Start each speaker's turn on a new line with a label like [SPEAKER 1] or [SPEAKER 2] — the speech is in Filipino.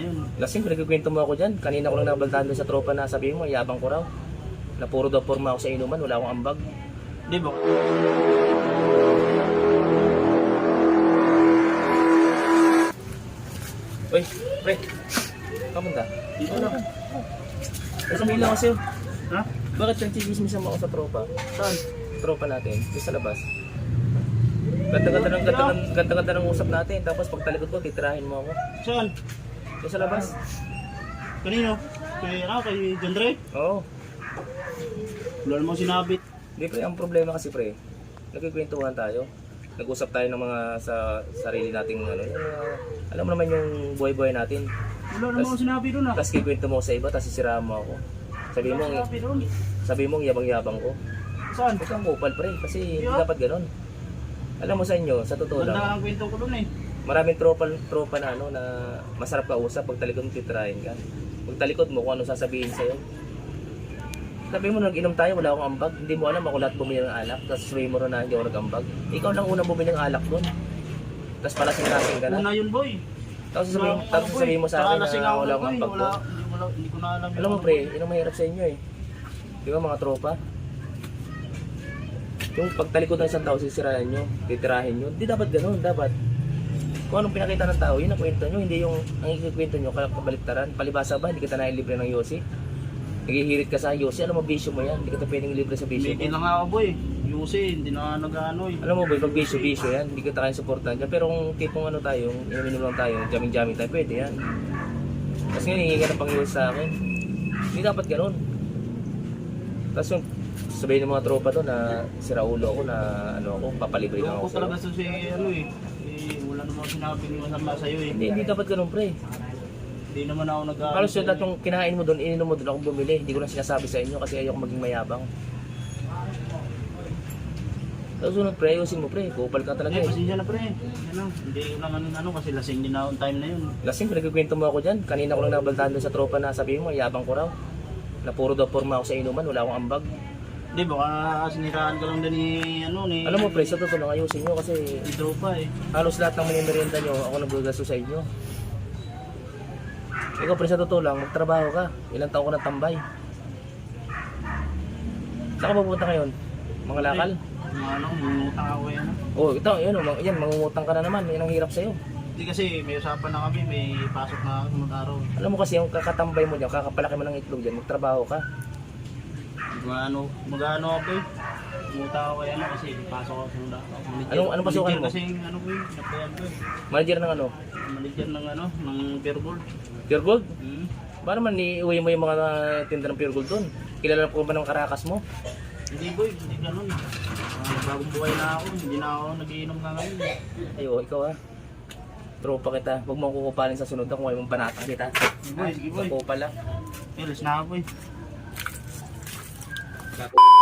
[SPEAKER 1] yun.
[SPEAKER 2] Lasing, pinagkikwento mo ako dyan. Kanina ko lang nabaltaan doon sa tropa na sabihin mo, yabang ko raw. Na puro daw forma ako sa inuman, wala akong ambag.
[SPEAKER 1] Di ba?
[SPEAKER 2] Uy, pre. Kamunta?
[SPEAKER 1] Dito na.
[SPEAKER 2] Sabihin lang kasi,
[SPEAKER 1] Ha?
[SPEAKER 2] bakit nagchismisan mo ako sa tropa?
[SPEAKER 1] Saan?
[SPEAKER 2] Tropa natin, yung sa labas. Ganda-ganda ng ganda, ganda-ganda ng usap natin. Tapos pag talikod ko, titirahin mo ako.
[SPEAKER 1] Saan?
[SPEAKER 2] Yung sa labas.
[SPEAKER 1] Kanino? Kay, ano, kay John Dre?
[SPEAKER 2] Oo.
[SPEAKER 1] Wala namang sinabit.
[SPEAKER 2] Di pre, ang problema kasi pre, nagkikwentuhan tayo. Nag-usap tayo ng mga sa sarili nating ano, yung, mga- alam mo naman yung buhay-buhay natin.
[SPEAKER 1] Wala namang sinabi doon ah.
[SPEAKER 2] Tapos kikwento mo sa iba, tapos sisiraan mo ako. Sabi mo,
[SPEAKER 1] sinabi doon.
[SPEAKER 2] sabi mo yabang-yabang ko.
[SPEAKER 1] Saan?
[SPEAKER 2] Ito ang kupal pre, kasi hindi dapat ganun. Alam mo sa inyo, sa totoo lang,
[SPEAKER 1] ang kwento ko doon eh.
[SPEAKER 2] Maraming tropa, tropa na ano, na masarap ka usap, pag talikod mo titirahin ka. Pag talikod mo kung ano sasabihin sa'yo. Sabi mo, nag-inom tayo, wala akong ambag. Hindi mo alam ako lahat bumili ng alak. Tapos sabihin mo na hindi ako nag-ambag. Ikaw lang unang bumili ng alak doon. Tapos pala sinasing ka na.
[SPEAKER 1] Una yun boy.
[SPEAKER 2] Tapos sabihin,
[SPEAKER 1] Wala-
[SPEAKER 2] tapos sabihin mo sa akin na wala akong ambag
[SPEAKER 1] wala, wala, hindi ko na alam.
[SPEAKER 2] Alam mo pre, yun ang mahirap sa inyo eh. Di ba mga tropa? Yung pagtalikod ng isang tao, sisirahan nyo, titirahin nyo. Hindi dapat ganun, dapat. Kung anong pinakita ng tao, yun ang kwento nyo. Hindi yung ang ikikwento nyo, kabaliktaran. Palibasa ba, hindi kita nailibre ng Yossi? Naghihirit ka sa Yossi, alam mo, bisyo mo yan. Hindi kita pwedeng libre sa bisyo mo.
[SPEAKER 1] lang ako boy. Yusi, hindi na nag-ano eh.
[SPEAKER 2] Alam mo boy, pag bisyo, bisyo yan. Hindi kita kaya supportan dyan. Pero kung tipong ano tayo, yung inuminom lang tayo, jamming-jamming tayo, pwede yan. Tapos ngayon, hihingi ka ng pang sa akin. Hindi dapat ganun. Tapos yung sabihin ng mga tropa to na sira ulo ako na ano ako, papalibre lang ako
[SPEAKER 1] ko talaga
[SPEAKER 2] sa'yo.
[SPEAKER 1] sa si ano eh. eh wala namang sinabi ni masama sa'yo eh.
[SPEAKER 2] Hindi, hindi dapat ganun pre.
[SPEAKER 1] Hindi naman ako nag
[SPEAKER 2] Halos yung lahat yung kinain mo doon, ininom mo doon ako bumili. Hindi ko lang sinasabi sa inyo kasi ayoko maging mayabang. Tapos sunod pre, ayusin mo pre, kupal ka talaga
[SPEAKER 1] Eh,
[SPEAKER 2] eh.
[SPEAKER 1] pasensya na pre. Ano, hindi ko naman ano kasi lasing din ako time na yun.
[SPEAKER 2] Lasing, pinagkikwento mo ako dyan. Kanina ko lang nabaltaan doon sa tropa na sabihin mo, yabang ko raw. Na puro daw forma ako sa inuman, wala akong ambag.
[SPEAKER 1] Hindi, baka siniraan ka lang din ni ano ni...
[SPEAKER 2] Alam mo pre, sa totoo lang ayusin nyo kasi
[SPEAKER 1] Ni tropa eh.
[SPEAKER 2] halos lahat ng minimerienda nyo, ako nagbagasto sa inyo. Ikaw pre, sa totoo lang, magtrabaho ka. Ilang taon ka na tambay. Saan ka pupunta ngayon? Mga lakal?
[SPEAKER 1] Mga ano, mangungutang ako yan.
[SPEAKER 2] Oh, ito, yun, oh, yan, mangungutang ka na naman. Yan ang hirap sa'yo.
[SPEAKER 1] Hindi kasi may usapan na kami, may pasok na sunod araw.
[SPEAKER 2] Alam mo kasi, yung kakatambay mo dyan, kakapalaki mo ng itlog dyan, magtrabaho ka.
[SPEAKER 1] Magano, magano ako eh. Mungutang ako yan kasi pasok ako araw. Manager-
[SPEAKER 2] Anong- anong pasukan
[SPEAKER 1] manager
[SPEAKER 2] mo?
[SPEAKER 1] Kasi ano ko eh, napayan ko eh.
[SPEAKER 2] Manager ng ano?
[SPEAKER 1] Manager ng ano, ng Pure Gold.
[SPEAKER 2] Pure Gold?
[SPEAKER 1] Hmm.
[SPEAKER 2] Paano man iuwi mo yung mga tinda ng Pure Gold doon? Kilala po ba ng karakas mo?
[SPEAKER 1] Hindi boy, hindi ganun. Uh, bagong buhay na ako, hindi na ako nagiinom nga ngayon.
[SPEAKER 2] Ayo, ikaw ah. Tropa kita. Huwag mo akong kukupalin sa sunod kung ayaw mong banata kita.
[SPEAKER 1] Sige boy, sige boy.
[SPEAKER 2] Kupal lang.
[SPEAKER 1] Alis na ako eh. Gracias.